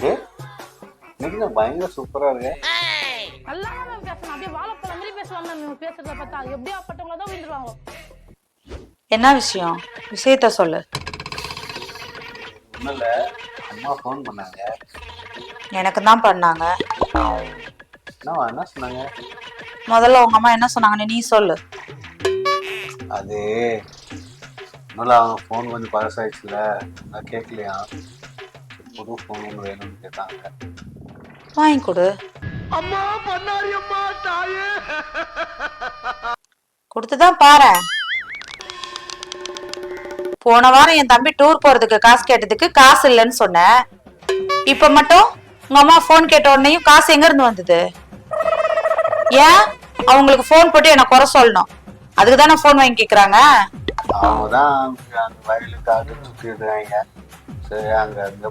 டே பயங்கர சூப்பரா இருக்கு. நல்லா தான் பேசணும். அப்படியே வாழைப்பழம் மாதிரி பேசுவாங்க மேம். பேசுறத பார்த்தா எப்படியா பட்டவங்கள தான் விழுந்துருவாங்க என்ன விஷயம்? விஷயத்த சொல்லு. இல்லை அம்மா ஃபோன் பண்ணாங்க. எனக்கு தான் பண்ணாங்க. என்னவா என்ன சொன்னாங்க? முதல்ல உங்க அம்மா என்ன சொன்னாங்கன்னு நீ சொல்லு. அது ஒன்றும் அவங்க ஃபோன் கொஞ்சம் பழசாயிடுச்சுல நான் கேட்கலையா புது ஃபோன் வேணும்னு கேட்டாங்க வாங்கி கொடு கொடுத்துதான் பாரு. போன வாரம் என் தம்பி டூர் போறதுக்கு காசு கேட்டதுக்கு காசு இல்லைன்னு சொன்னேன் இப்ப மட்டும் உங்க அம்மா ஃபோன் கேட்ட உடனேயும் காசு எங்க இருந்து வந்தது? ஏன்? அவங்களுக்கு ஃபோன் போட்டு என்ன குறை சொல்லணும். அதுக்கு தானே ஃபோன் வாங்கி கேக்குறாங்க? அவங்க தான் அந்த வயலுக்காக அங்க அங்கே இருந்து